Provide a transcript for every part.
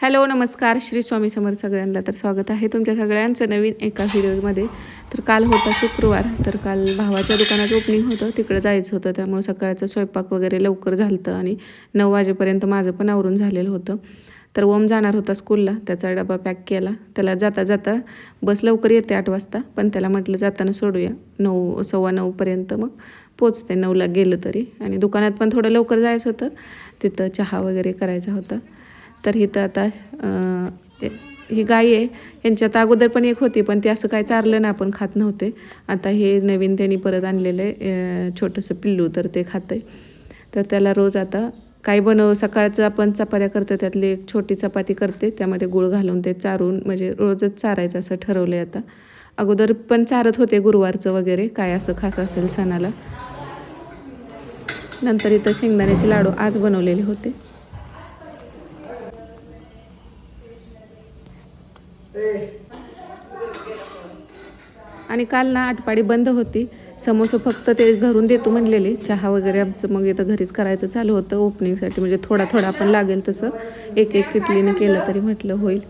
Hello नमस्कार. श्री स्वामी समर्थ सगळ्यांना तर स्वागत आहे तुमच्या सगळ्यांचं नवीन एका व्हिडिओमध्ये. तर काल होता शुक्रवार तर काल भावाच्या दुकानात ओपनिंग होतं तिकडं जायचं होतं त्यामुळे सकाळचं स्वयंपाक वगैरे लवकर झालं होतं आणि नऊ वाजेपर्यंत माझं पण आवरून झालेलं होतं. तर ओम जाणार होता स्कूलला त्याचा डबा पॅक केला. त्याला जाता जाता बस लवकर येते आठ वाजता पण त्याला म्हटलं जाताना सोडूया. नऊ सव्वा नऊपर्यंत मग पोचते नऊला गेलं तरी. आणि दुकानात पण थोडं लवकर जायचं होतं. तिथं चहा वगैरे करायचा होता. तर इथं आता ही गाय आहे. यांच्यात अगोदर पण एक होती पण ते असं काय चारलं ना आपण खात नव्हते. आता हे नवीन त्यांनी परत आणलेलं आहे छोटंसं पिल्लू तर ते खातं आहे तर त्याला रोज आता काय बनव सकाळचं आपण चपात्या करतो त्यातली एक छोटी चपाती करते त्यामध्ये गुळ घालून ते चारून म्हणजे रोजच चारायचं असं ठरवलं आहे आता. अगोदर पण चारत होते गुरुवारचं वगैरे काय असं खास असेल सणाला. नंतर इथं शेंगदाण्याचे लाडू आज बनवलेले होते. आणि काल ना आटपाडी बंद होती. समोसा फक्त ते घरून देतो म्हणलेले. चहा वगैरे आमचं मग इथं घरीच करायचं चालू होतं. ओपनिंगसाठी म्हणजे थोडा थोडा आपण लागेल तसं. एक एक किटलीनं केलं तरी म्हटलं होईल.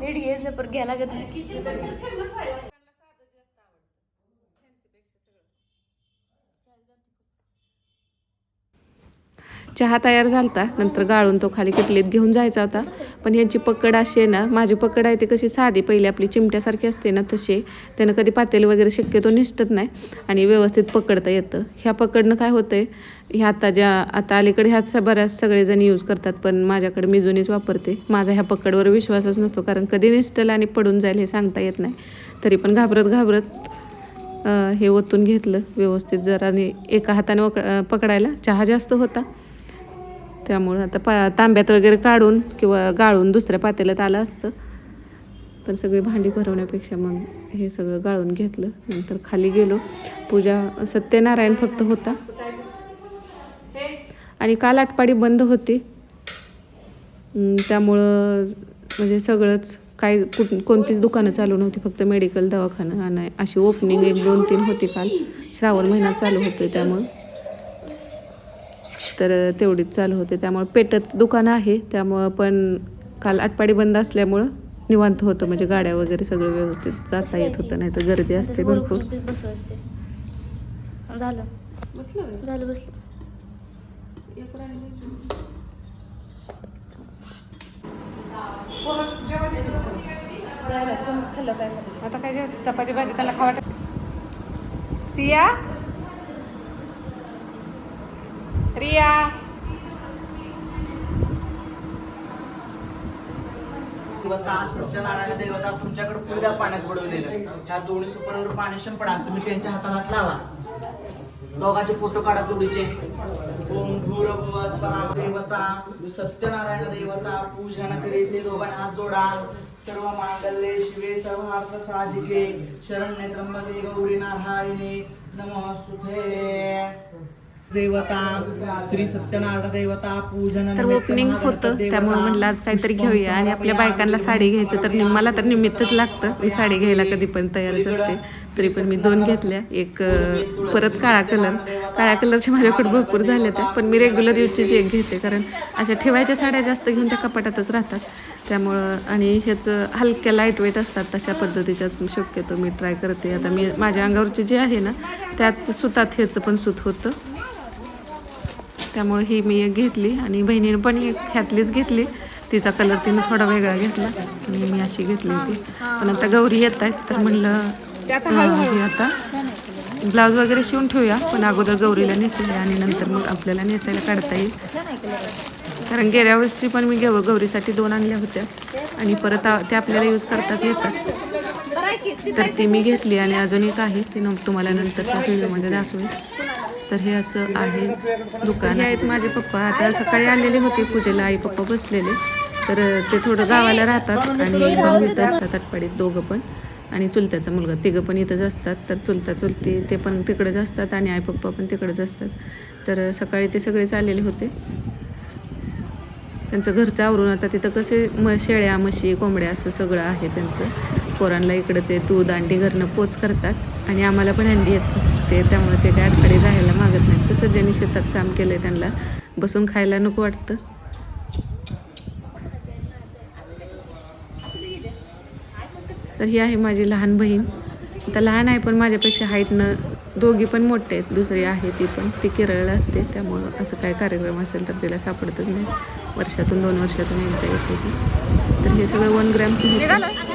नीट घेच ना परत घ्यायला लागत चहा तयार झालता. नंतर गाळून तो खाली किटलीत घेऊन जायचा होता. पण यांची पकड अशी आहे ना माझी पकड आहे ती कशी साधी. पहिली आपली चिमट्यासारखी असते ना तशी. त्यानं कधी पातेल वगैरे शक्यतो निसटत नाही आणि व्यवस्थित पकडता येतं. ह्या पकडनं काय होतं आहे ह्या आता ज्या आता अलीकडे ह्याच बऱ्याच सगळेजण यूज करतात पण माझ्याकडे मी जुनीच वापरते. माझा ह्या पकडवर विश्वासच नसतो कारण कधी निसटल आणि पडून जाईल हे सांगता येत नाही. तरी पण घाबरत घाबरत हे ओतून घेतलं व्यवस्थित जरा आणि एका हाताने वक पकडायला. चहा जास्त होता. त्यामुळं आता पा तांब्यात वगैरे काढून किंवा गाळून दुसऱ्या पातेल्यात आलं असतं. पण सगळी भांडी भरवण्यापेक्षा मग हे सगळं गाळून घेतलं. नंतर खाली गेलो. पूजा सत्यनारायण फक्त होता. आणि काल आटपाडी बंद होती. त्यामुळं म्हणजे सगळंच काय कुठ कोणतीच दुकानं चालू नव्हती. फक्त मेडिकल दवाखाना आणि अशी ओपनिंग एक दोन तीन होती काल. श्रावण महिना चालू होते त्यामुळं. तर तेवढीच चालू होते. त्यामुळे पेटत दुकान आहे. त्यामुळं पण काल आटपाडी बंद असल्यामुळं निवांत होतं. म्हणजे गाड्या वगैरे सगळं व्यवस्थित जाता येत होतं. नाही तर गर्दी असते भरपूर. बसू असते झालं झालं बसलं. खाल्लं काय आता काय चपाती भाजी त्याला खावा सिया? रिया सत्यनारायण देवता तुमच्याकडे पुढे द्या पाण्यात बुडवलेलं ह्या दोन्ही सुपरवर पाणी शिंपडा तुम्ही त्यांच्या हाताला हात लावा. दोघांचे फोटो काढा जोडीचे. ओम भूरभुव स्वहा देवता सत्यनारायण देवता पूजन करीचे दोघांना हात जोडा. सर्व मांगल्ये शिवे सर्वार्थ साधिके. शरण्ये त्र्यंबके गौरी नारायणे. नमस्तुते देवता श्री सत्यनारायण देवता पूजन तर ओपनिंग होतं त्यामुळे म्हटलं आज काहीतरी घेऊया. आणि आपल्या बायकांना साडी घ्यायचं तर मला तर निमित्तच लागतं. मी साडी घ्यायला कधी पण तयारच असते. तरी पण मी दोन घेतल्या. एक परत काळा कलर. काळ्या कलरच्या माझ्याकडे भरपूर झाल्या त्या पण मी रेग्युलर यूजचीच एक घेते. कारण अशा ठेवायच्या साड्या जास्त घेऊन त्या कपाटातच राहतात. त्यामुळं आणि ह्याचं हलक्या लाइट वेट असतात तशा पद्धतीच्याच शक्यतो मी ट्राय करते. आता मी माझ्या अंगावरची जी आहे ना त्याच सुतात ह्याचं पण सूत होतं. त्यामुळे ही मी एक घेतली आणि बहिणीने पण एक ह्यातलीच घेतली. तिचा कलर तिने थोडा वेगळा घेतला आणि मी अशी घेतली होती पण आता गौरी येत आहेत तर म्हणलं आता ब्लाऊज वगैरे शिवून ठेवूया पण अगोदर गौरीला नेसूया आणि नंतर मग आपल्याला नेसायला काढता येईल. कारण गेल्या वर्षी पण मी गौ गौरीसाठी दोन आणल्या होत्या आणि परत त्या आपल्याला यूज करताच येतात. तर ती मी घेतली आणि अजून एक आहे ती न- तुम्हाला नंतरच्या व्हिडिओमध्ये दाखवेल तर हे असं आहे दुकान हे आहेत. माझे पप्पा आता सकाळी आलेले होते पूजेला. आई पप्पा बसलेले. तर ते थोडं गावाला राहतात आणि भाऊ इथं असतात आटपाडीत दोघं पण. आणि चुलत्याचा मुलगा. तिघं पण इथंच असतात. तर चुलता चुलती ते पण तिकडंच असतात आणि आई पप्पा पण तिकडंच असतात. तर सकाळी ते सगळेच आलेले होते. त्यांचं घरचं आवरून आता तिथं कसे म शेळ्या म्हशी कोंबड्या असं सगळं आहे त्यांचं. पोरांना इकडं ते दूध अंडी घरनं पोच करतात आणि आम्हाला पण अंडी येतात. ते त्यामुळे ते काय अडथळे राहायला मागत नाहीत. तसं ज्यांनी शेतात काम केलं आहे त्यांना बसून खायला नको वाटतं. तर ही आहे माझी लहान बहीण. आता लहान आहे पण माझ्यापेक्षा हाईटनं दोघी पण मोठे आहेत. दुसरी आहे ती पण. ती केरळला असते त्यामुळं असं काय कार्यक्रम असेल तर तिला सापडतच नाही. वर्षातून दोन वर्षातून एकदा येते ती. तर हे सगळं वन ग्रॅमचं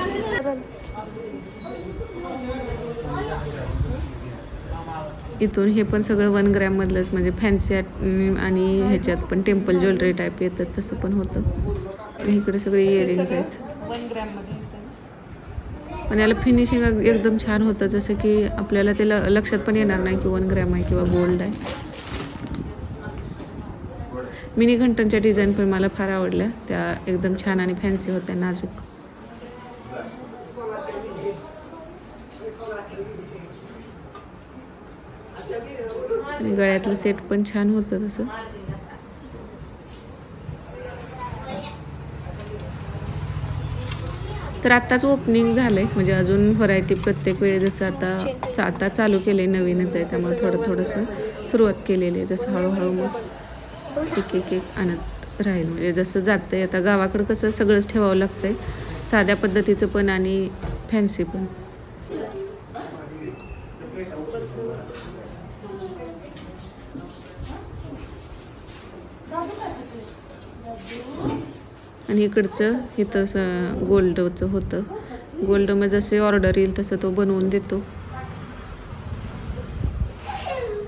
इथून हे पण सगळं वन ग्रॅममधलंच म्हणजे फॅन्सी आणि ह्याच्यात पण टेम्पल ज्वेलरी टाईप येतात तसं पण होतं. इकडे सगळे इयरिंग्स आहेत. वन ग्रॅममध्ये पण याला फिनिशिंग एकदम छान होतं जसं की आपल्याला ते ल- लक्षात पण येणार नाही की वन ग्रॅम आहे किंवा गोल्ड आहे. मिनी घंटांच्या डिझाईन पण मला फार आवडल्या. त्या एकदम छान आणि फॅन्सी होत्या नाजूक. आणि गळ्यातलं सेट पण छान होतं तसं. तर आत्ताच ओपनिंग झालंय. म्हणजे अजून व्हरायटी प्रत्येक वेळी जसं आता चा- आता चालू केले नवीनच आहे त्यामुळे थोडं थोडंसं सुरुवात केलेली आहे जसं हळूहळू मग एक एक एक आणत राहील. म्हणजे जसं जातंय आता गावाकडं कसं सगळंच ठेवावं लागतंय. साध्या पद्धतीचं पण आणि फॅन्सी पण. आणि इकडचं इथं असं गोल्डचं होतं. गोल्ड मग जसे ऑर्डर येईल तसं तो बनवून देतो.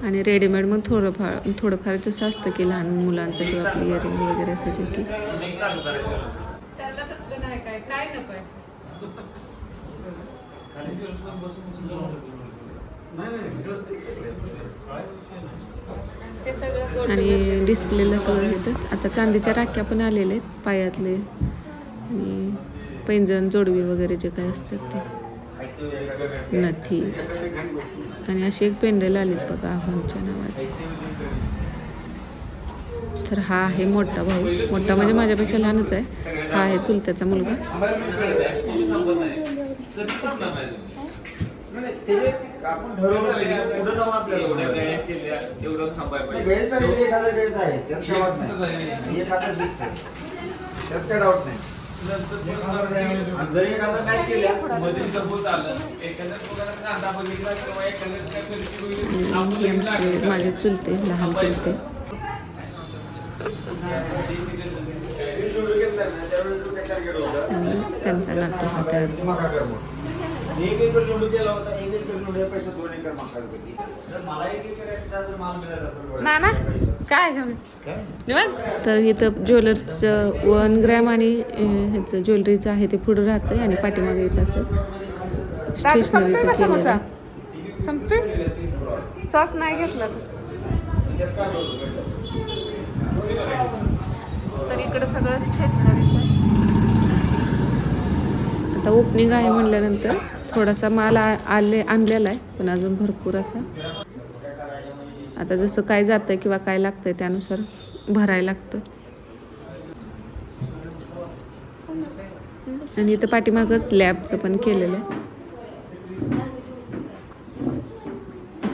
आणि रेडीमेड मग थोडंफार थोडंफार जसं असतं की लहान मुलांचं किंवा आपली इयरिंग वगैरे असं जे की. आणि डिस्प्लेला सगळं येतं आता चांदीच्या राख्या पण आलेल्या आहेत पायातले. आणि पैंजण जोडवी वगैरे जे काय असतात ते. नथी. आणि अशी एक पेंडल आलीत बघा आव्हानच्या नावाची. तर हा आहे मोठा भाऊ. मोठा म्हणजे माझ्यापेक्षा लहानच आहे. हा आहे चुलत्याचा मुलगा. आपण ठरवलं पाहिजे, पुढं जाऊन आपल्याला बोलायचं. गैर तर एक हजार गैरच आहे, त्यात काय वाद नाही. आहे. त्यात काय डाऊट हे आमचे माझे चुलते लहान चुलते. तो काय target होता? आणि त्यांचा नातू हा. मी एक एकर निवडून दिला होता एक एकर निवडून पैशात दोन एकर. जर मला एक एकर extra जर माल मिळाला असेल नाना काय? काय? तर इथं ज्वेलर्सचं वन ग्रॅम आणि ह्याचं ज्वेलरीचं आहे ते पुढं राहतंय आणि पाठीमागे येतं असं स्टेशनरीचं केलेलं सॉस नाही घेतला तर. इकडे सगळं स्टेशनरीचं आता ओपनिंग आहे म्हटल्यानंतर थोडासा माल आ- आले आणलेला आहे पण अजून भरपूर असा. आता जसं काय जातंय किंवा काय लागतंय त्यानुसार भरायला लागतं आणि इथं पाठीमागच लॅबचं पण केलेलं आहे.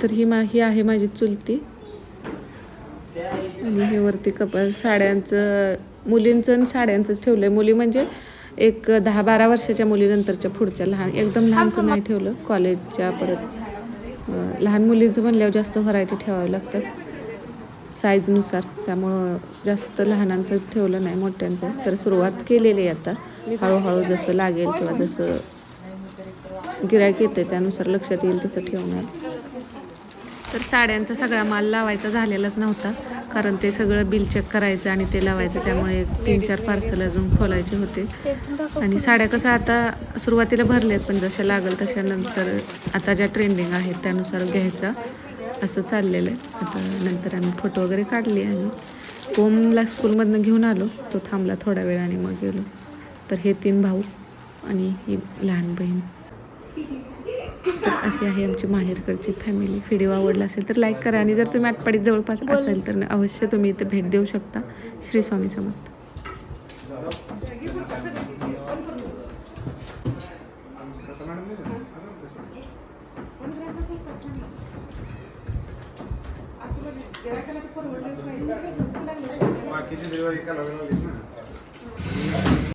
तर ही मा ही आहे माझी चुलती. आणि हे वरती कप साड्यांचं मुलींचं आणि साड्यांचंच ठेवलं आहे मुली म्हणजे एक दहा बारा वर्षाच्या मुलीनंतरच्या पुढच्या लहान एकदम लहानचं नाही ठेवलं कॉलेजच्या परत लहान मुलींचं म्हणल्यावर जास्त व्हरायटी ठेवावं लागतात. साईजनुसार त्यामुळं जास्त लहानांचं ठेवलं नाही मोठ्यांचं. तर सुरुवात केलेली आहे आता. हळूहळू जसं लागेल किंवा जसं गिरायक येते त्यानुसार लक्षात येईल तसं ठेवणार. तर साड्यांचा सगळा माल लावायचा झालेलाच नव्हता. कारण ते सगळं बिल चेक करायचं आणि ते लावायचं. त्यामुळे तीन चार पार्सल अजून खोलायचे होते. आणि साड्या कसं आता सुरुवातीला भरल्यात पण जशा लागल तशा नंतर आता ज्या ट्रेंडिंग आहेत त्यानुसार घ्यायचा. असं चाललेलं आहे. आता नंतर आम्ही फोटो वगैरे काढले आणि ओमला स्कूलमधनं घेऊन आलो. तो थांबला थोड्या वेळाने मग गेलो. तर हे तीन भाऊ आणि ही लहान बहीण. तर अशी आहे आमची माहेरकडची फॅमिली व्हिडिओ आवडला असेल तर लाईक करा आणि जर तुम्ही आटपाडीत जवळपास असाल तर अवश्य तुम्ही इथे भेट देऊ शकता. श्री स्वामी समर्थ. बाकीची